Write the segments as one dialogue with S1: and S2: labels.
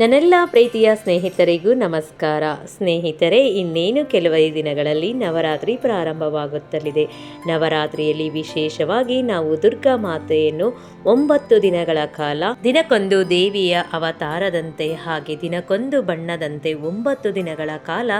S1: ನನ್ನೆಲ್ಲ ಪ್ರೀತಿಯ ಸ್ನೇಹಿತರಿಗೂ ನಮಸ್ಕಾರ. ಸ್ನೇಹಿತರೆ, ಇನ್ನೇನು ಕೆಲವೇ ದಿನಗಳಲ್ಲಿ ನವರಾತ್ರಿ ಪ್ರಾರಂಭವಾಗುತ್ತಲಿದೆ. ನವರಾತ್ರಿಯಲ್ಲಿ ವಿಶೇಷವಾಗಿ ನಾವು ದುರ್ಗಾ ಮಾತೆಯನ್ನು ಒಂಬತ್ತು ದಿನಗಳ ಕಾಲ ದಿನಕ್ಕೊಂದು ದೇವಿಯ ಅವತಾರದಂತೆ ಹಾಗೆ ದಿನಕ್ಕೊಂದು ಬಣ್ಣದಂತೆ ಒಂಬತ್ತು ದಿನಗಳ ಕಾಲ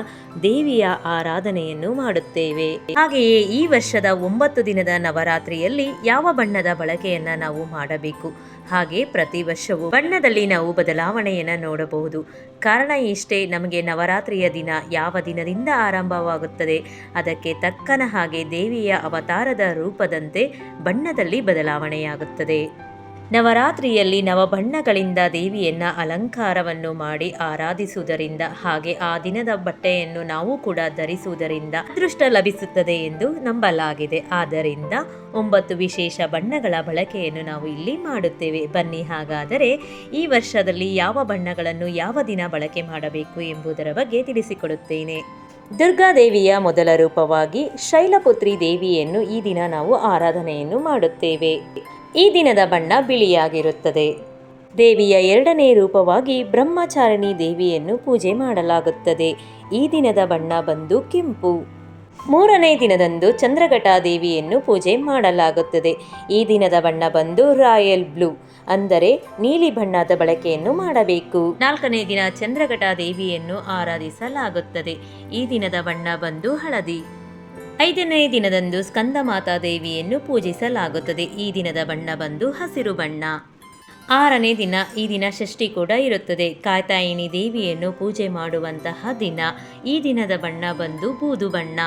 S1: ದೇವಿಯ ಆರಾಧನೆಯನ್ನು ಮಾಡುತ್ತೇವೆ. ಹಾಗೆಯೇ ಈ ವರ್ಷದ ಒಂಬತ್ತು ದಿನದ ನವರಾತ್ರಿಯಲ್ಲಿ ಯಾವ ಬಣ್ಣದ ಬಳಕೆಯನ್ನ ನಾವು ಮಾಡಬೇಕು? ಹಾಗೆ ಪ್ರತಿ ವರ್ಷವೂ ಬಣ್ಣದಲ್ಲಿ ನಾವು ಬದಲಾವಣೆಯನ್ನು ನೋಡಬಹುದು. ಕಾರಣ ಇಷ್ಟೇ, ನಮಗೆ ನವರಾತ್ರಿಯ ದಿನ ಯಾವ ದಿನದಿಂದ ಆರಂಭವಾಗುತ್ತದೆ, ಅದಕ್ಕೆ ತಕ್ಕನ ಹಾಗೆ ದೇವಿಯ ಅವತಾರದ ರೂಪದಂತೆ ಬಣ್ಣದಲ್ಲಿ ಬದಲಾವಣೆಯಾಗುತ್ತದೆ. ನವರಾತ್ರಿಯಲ್ಲಿ ನವಬಣ್ಣಗಳಿಂದ ದೇವಿಯನ್ನು ಅಲಂಕಾರವನ್ನು ಮಾಡಿ ಆರಾಧಿಸುವುದರಿಂದ, ಹಾಗೆ ಆ ದಿನದ ಬಟ್ಟೆಯನ್ನು ನಾವು ಕೂಡ ಧರಿಸುವುದರಿಂದ ಅದೃಷ್ಟ ಲಭಿಸುತ್ತದೆ ಎಂದು ನಂಬಲಾಗಿದೆ. ಆದ್ದರಿಂದ ಒಂಬತ್ತು ವಿಶೇಷ ಬಣ್ಣಗಳ ಬಳಕೆಯನ್ನು ನಾವು ಇಲ್ಲಿ ಮಾಡುತ್ತೇವೆ. ಬನ್ನಿ ಹಾಗಾದರೆ ಈ ವರ್ಷದಲ್ಲಿ ಯಾವ ಬಣ್ಣಗಳನ್ನು ಯಾವ ದಿನ ಬಳಕೆ ಮಾಡಬೇಕು ಎಂಬುದರ ಬಗ್ಗೆ ತಿಳಿಸಿಕೊಡುತ್ತೇನೆ. ದುರ್ಗಾದೇವಿಯ ಮೊದಲ ರೂಪವಾಗಿ ಶೈಲಪುತ್ರಿ ದೇವಿಯನ್ನು ಈ ದಿನ ನಾವು ಆರಾಧನೆಯನ್ನು ಮಾಡುತ್ತೇವೆ. ಈ ದಿನದ ಬಣ್ಣ ಬಿಳಿಯಾಗಿರುತ್ತದೆ. ದೇವಿಯ ಎರಡನೇ ರೂಪವಾಗಿ ಬ್ರಹ್ಮಚಾರಿಣಿ ದೇವಿಯನ್ನು ಪೂಜೆ ಮಾಡಲಾಗುತ್ತದೆ. ಈ ದಿನದ ಬಣ್ಣ ಬಂದು ಕೆಂಪು. ಮೂರನೇ ದಿನದಂದು ಚಂದ್ರಘಟ ದೇವಿಯನ್ನು ಪೂಜೆ ಮಾಡಲಾಗುತ್ತದೆ. ಈ ದಿನದ ಬಣ್ಣ ಬಂದು ರಾಯಲ್ ಬ್ಲೂ, ಅಂದರೆ ನೀಲಿ ಬಣ್ಣದ ಬಳಕೆಯನ್ನು ಮಾಡಬೇಕು. ನಾಲ್ಕನೇ ದಿನ ಚಂದ್ರಘಟ ದೇವಿಯನ್ನು ಆರಾಧಿಸಲಾಗುತ್ತದೆ. ಈ ದಿನದ ಬಣ್ಣ ಬಂದು ಹಳದಿ. ಐದನೇ ದಿನದಂದು ಸ್ಕಂದಮಾತಾ ದೇವಿಯನ್ನು ಪೂಜಿಸಲಾಗುತ್ತದೆ. ಈ ದಿನದ ಬಣ್ಣ ಬಂದು ಹಸಿರು ಬಣ್ಣ. ಆರನೇ ದಿನ, ಈ ದಿನ ಷಷ್ಠಿ ಕೂಡ ಇರುತ್ತದೆ. ಕಾತಾಯಿನಿ ದೇವಿಯನ್ನು ಪೂಜೆ ಮಾಡುವಂತಹ ದಿನ. ಈ ದಿನದ ಬಣ್ಣ ಬಂದು ಬೂದು ಬಣ್ಣ.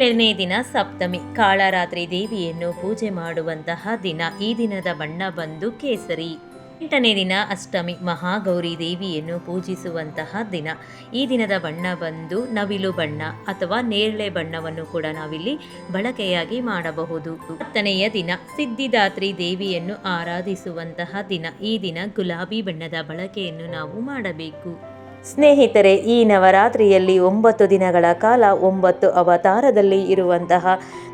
S1: ಎರಡನೇ ದಿನ, ಸಪ್ತಮಿ, ಕಾಳರಾತ್ರಿ ದೇವಿಯನ್ನು ಪೂಜೆ ಮಾಡುವಂತಹ ದಿನ. ಈ ದಿನದ ಬಣ್ಣ ಬಂದು ಕೇಸರಿ. ಎಂಟನೇ ದಿನ ಅಷ್ಟಮಿ ಮಹಾಗೌರಿ ದೇವಿಯನ್ನು ಪೂಜಿಸುವಂತಹ ದಿನ. ಈ ದಿನದ ಬಣ್ಣ ಬಂದು ನವಿಲು ಬಣ್ಣ ಅಥವಾ ನೇರಳೆ ಬಣ್ಣವನ್ನು ಕೂಡ ನಾವಿಲ್ಲಿ ಬಳಕೆಯಾಗಿ ಮಾಡಬಹುದು. ಹತ್ತನೆಯ ದಿನ ಸಿದ್ಧಿದಾತ್ರಿ ದೇವಿಯನ್ನು ಆರಾಧಿಸುವಂತಹ ದಿನ. ಈ ದಿನ ಗುಲಾಬಿ ಬಣ್ಣದ ಬಳಕೆಯನ್ನು ನಾವು ಮಾಡಬೇಕು. ಸ್ನೇಹಿತರೆ, ಈ ನವರಾತ್ರಿಯಲ್ಲಿ ಒಂಬತ್ತು ದಿನಗಳ ಕಾಲ ಒಂಬತ್ತು ಅವತಾರದಲ್ಲಿ ಇರುವಂತಹ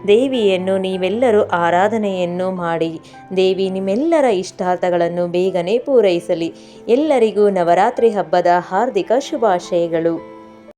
S1: ದೇವಿಯನ್ನು ನೀವೆಲ್ಲರೂ ಆರಾಧನೆಯನ್ನು ಮಾಡಿ, ದೇವಿ ನಿಮ್ಮೆಲ್ಲರ ಇಷ್ಟಾರ್ಥಗಳನ್ನು ಬೇಗನೆ ಪೂರೈಸಲಿ. ಎಲ್ಲರಿಗೂ ನವರಾತ್ರಿ ಹಬ್ಬದ ಹಾರ್ದಿಕ ಶುಭಾಶಯಗಳು.